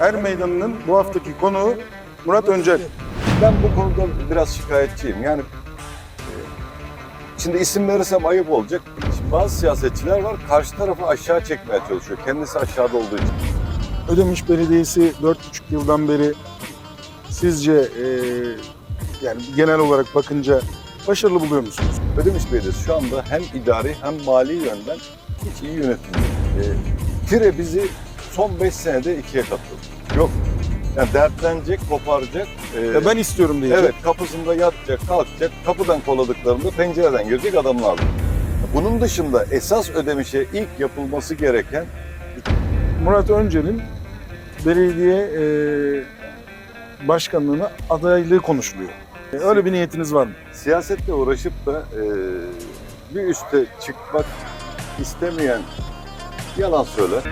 Er Meydanı'nın bu haftaki konuğu Murat Öncel. Ben bu konuda biraz şikayetçiyim. Yani e, şimdi isim verirsem ayıp olacak. Şimdi bazı siyasetçiler var karşı tarafı aşağı çekmeye çalışıyor. Kendisi aşağıda olduğu için. Ödemiş Belediyesi 4,5 yıldan beri sizce e, yani genel olarak bakınca başarılı buluyor musunuz? Ödemiş Belediyesi şu anda hem idari hem mali yönden hiç iyi yönetilmiyor. E, Tire bizi son 5 senede ikiye katladı. Yok. Yani dertlenecek, koparacak. e, Ya ben istiyorum diyecek. Evet kapısında yatacak, kalkacak, kapıdan koladıklarında pencereden girecek adamlar. Bunun dışında esas ödemişe ilk yapılması gereken Murat Öncel'in belediye e, başkanlığına adaylığı konuşuluyor. E, Öyle bir niyetiniz var mı? siyasetle uğraşıp da e, bir üste çıkmak istemeyen yalan söyler.